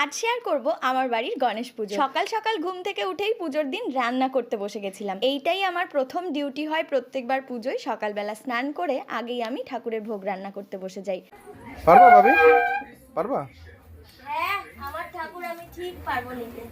আজ শেয়ার করব আমার বাড়ির গণেশ পুজো। সকাল সকাল ঘুম থেকে উঠেই পুজোর দিন রান্না করতে বসে গেছিলাম। এইটাই আমার প্রথম ডিউটি হয় প্রত্যেকবার পুজোয় সকালবেলা স্নান করে আগেই আমি ঠাকুরের ভোগ রান্না করতে বসে যাই। পারবা ভাবি? পারবা? হ্যাঁ আমার ঠাকুর আমি ঠিক পারব নিতে।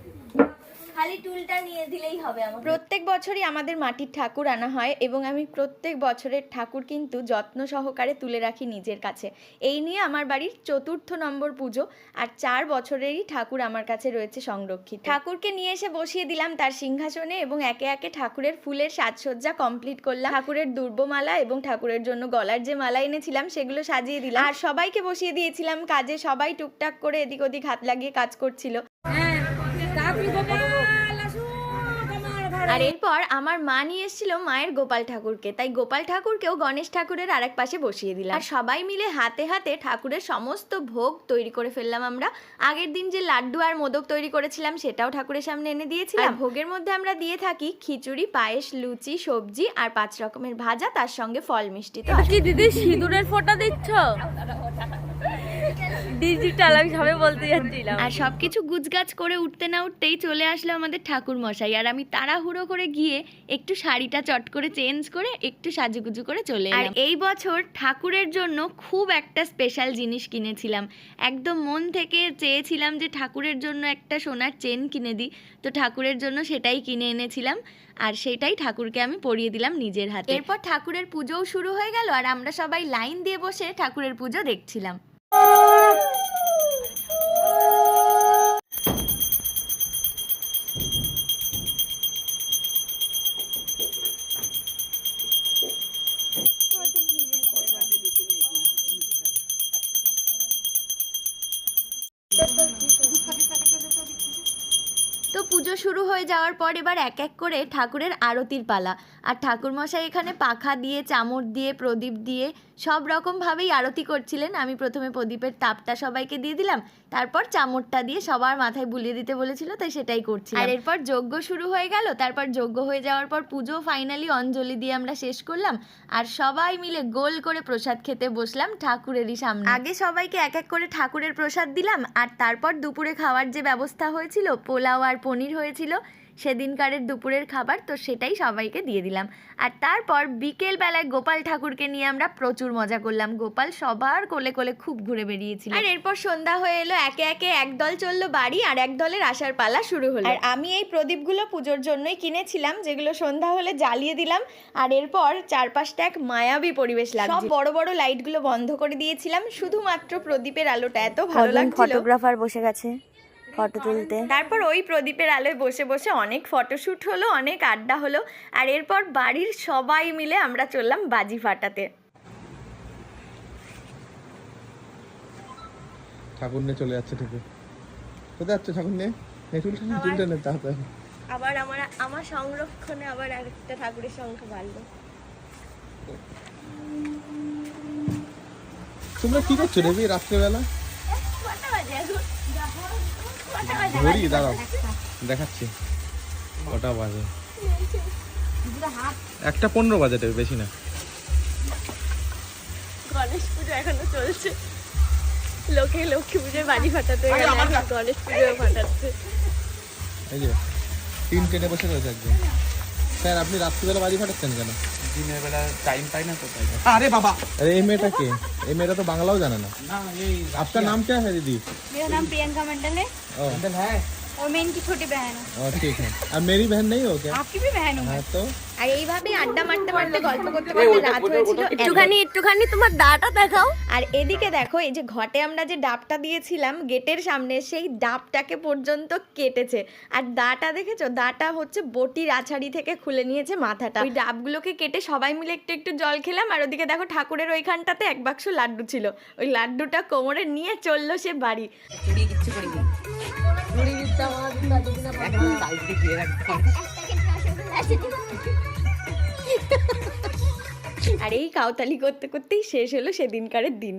খালি টুলটা নিয়ে দিলেই হবে আমার প্রত্যেক বছরই আমাদের মাটির ঠাকুর আনা হয় এবং আমি প্রত্যেক বছরের ঠাকুর কিন্তু যত্ন সহকারে তুলে রাখি নিজের কাছে। এই নিয়ে আমার বাড়ির চতুর্থ নম্বর পুজো আর চার বছরেরই ঠাকুর আমার কাছে রয়েছে সংরক্ষিত। ঠাকুরকে নিয়ে এসে বসিয়ে দিলাম তার সিংহাসনে এবং একে একে ঠাকুরের ফুলের সাজসজ্জা কমপ্লিট করলাম। ঠাকুরের দুর্বমালা এবং ঠাকুরের জন্য গলার যে মালা এনেছিলাম সেগুলো সাজিয়ে দিলাম। আর সবাইকে বসিয়ে দিয়েছিলাম কাজে। সবাই টুকটাক করে এদিক ওদিক হাত লাগিয়ে কাজ করছিল। আর এরপর আমার মা নিয়ে এসেছিল মায়ের গোপাল ঠাকুরকে। তাই গোপাল ঠাকুরকেও গণেশ ঠাকুরের আরেক পাশে বসিয়ে দিলাম। আর সবাই মিলে হাতে হাতে ঠাকুরের সমস্ত ভোগ তৈরি করে ফেললাম আমরা। আগের দিন যে লাড্ডু আর মোদক তৈরি করেছিলাম সেটাও ঠাকুরের সামনে এনে দিয়েছিলাম। আর ভোগের মধ্যে আমরা দিয়ে থাকি খিচুড়ি পায়েস লুচি সবজি আর পাঁচ রকমের ভাজা তার সঙ্গে ফল মিষ্টি। তো কি দিদি সিঁদুরের ফোঁটা দিচ্ছ? ডিজিটাল আমি সবে বলতে যাচ্ছিলাম। আর সবকিছু গুজগাছ করে উঠতে না উঠতেই চলে আসলো আমাদের ঠাকুর মশাই আর আমি তাড়াহুড়ো করে গিয়ে একটু শাড়িটা চট করে চেঞ্জ করে একটু সাজুগুজু করে চলে আর এই বছর ঠাকুরের জন্য খুব একটা স্পেশাল জিনিস কিনেছিলাম। একদম মন থেকে চেয়েছিলাম যে ঠাকুরের জন্য একটা সোনার চেন কিনে দিই। তো ঠাকুরের জন্য সেটাই কিনে এনেছিলাম। আর সেটাই ঠাকুরকে আমি পরিয়ে দিলাম নিজের হাতে। এরপর ঠাকুরের পুজোও শুরু হয়ে গেল আর আমরা সবাই লাইন দিয়ে বসে ঠাকুরের পুজো দেখছিলাম। পুজো শুরু হয়ে যাওয়ার পর এবার এক এক করে ঠাকুরের আরতির পালা। আর ঠাকুরমশাই এখানে পাখা দিয়ে চামড় দিয়ে প্রদীপ দিয়ে সব রকমভাবেই আরতি করছিলেন। আমি প্রথমে প্রদীপের তাপটা সবাইকে দিয়ে দিলাম তারপর চামড়টা দিয়ে সবার মাথায় বুলিয়ে দিতে বলেছিল তাই সেটাই করছি আর এরপর যজ্ঞ শুরু হয়ে গেল তারপর যজ্ঞ হয়ে যাওয়ার পর পুজো ফাইনালি অঞ্জলি দিয়ে আমরা শেষ করলাম। আর সবাই মিলে গোল করে প্রসাদ খেতে বসলাম ঠাকুরেরই সামনে। আগে সবাইকে এক এক করে ঠাকুরের প্রসাদ দিলাম আর তারপর দুপুরে খাওয়ার যে ব্যবস্থা হয়েছিল পোলাও আর পনির হয়েছিল সেদিনকারের দুপুরের খাবার তো সেটাই সবাইকে দিয়ে দিলাম। আর তারপর বিকেল বেলায় গোপাল ঠাকুরকে নিয়ে আমরা প্রচুর মজা করলাম। গোপাল সবার কোলে কোলে খুব ঘুরে বেরিয়েছিল আর এরপর সন্ধ্যা হয়ে এলো একে একে এক দল চলল বাড়ি আর এক দলের আসার পালা শুরু হলো। আর আমি এই প্রদীপগুলো পুজোর জন্যই কিনেছিলাম যেগুলো সন্ধ্যা হলে জ্বালিয়ে দিলাম। আর এরপর চারপাশটা এক মায়াবী পরিবেশ লাগছে। সব বড় বড় লাইটগুলো বন্ধ করে দিয়েছিলাম শুধুমাত্র প্রদীপের আলোটা এত ভালো লাগছিল। ফটোগ্রাফার বসে গেছে। ফটো তুলতে। তারপর ওই প্রদীপের আলোয় বসে বসে অনেক ফটোশ্যুট হলো অনেক আড্ডা হলো আর এরপর বাড়ির সবাই মিলে আমরা চললাম বাজি ফাটাতে। ঠাকুর নিয়ে চলে যাচ্ছে ঠিকই কোথায় যাচ্ছে ঠাকুর নিয়ে নে চুলটা চুলটা নে তাড়াতাড়ি। আবার আমার আমার সংরক্ষণে আবার আরেকটা ঠাকুরের সংখ্যা বাড়লো। তোমরা কি করছ রে? রাত্রেবেলা? ঘড়ি দাঁড়াও দেখাচ্ছি। কটা বাজে? একটা পনেরো বাজে দেবে বেশি না। গণেশ পুজো এখনও চলছে। লোকে লক্ষ্মী পুজোয় বাড়ি ফাটাতে গণেশ পুজো ফাটাচ্ছে। এই যে তিন ট্রেনে বসে রয়েছে একজন। স্যার আপনি রাত্রিবেলা বাড়ি পাঠাচ্ছেন কেন? দিনের বেলা টাইম পাই না কোথায় এই মেয়েটা কে? এই মেয়েটা তো বাংলাও জানে না। আপনার নাম কে হ্যাঁ দিদি? নাম প্রিয়াঙ্কা মন্ডল হ্যাঁ और मैं इनकी छोटी बहन हूँ ओ ठीक है अब मेरी बहन नहीं हो क्या आपकी भी बहन हूँ हाँ तो আর এইভাবে আড্ডা মারতে মারতে গল্প করতে করতে রাত হয়েছিল একটুখানি একটুখানি তোমার দাটা দেখাও আর এদিকে দেখো এই যে ঘটে আমরা যে ডাবটা দিয়েছিলাম গেটের সামনে সেই ডাবটাকে পর্যন্ত কেটেছে আর দাটা দেখেছো দাটা হচ্ছে বটির আছাড়ি থেকে খুলে নিয়েছে মাথাটা ওই ডাবগুলোকে কেটে সবাই মিলে একটু একটু জল খেলাম আর ওদিকে দেখো ঠাকুরের ওইখানটাতে এক বাক্স লাড্ডু ছিল ওই লাড্ডুটা কোমরে নিয়ে চললো সে বাড়ি আর এই কাউতালি করতে করতেই শেষ হলো সেদিনকারের দিন।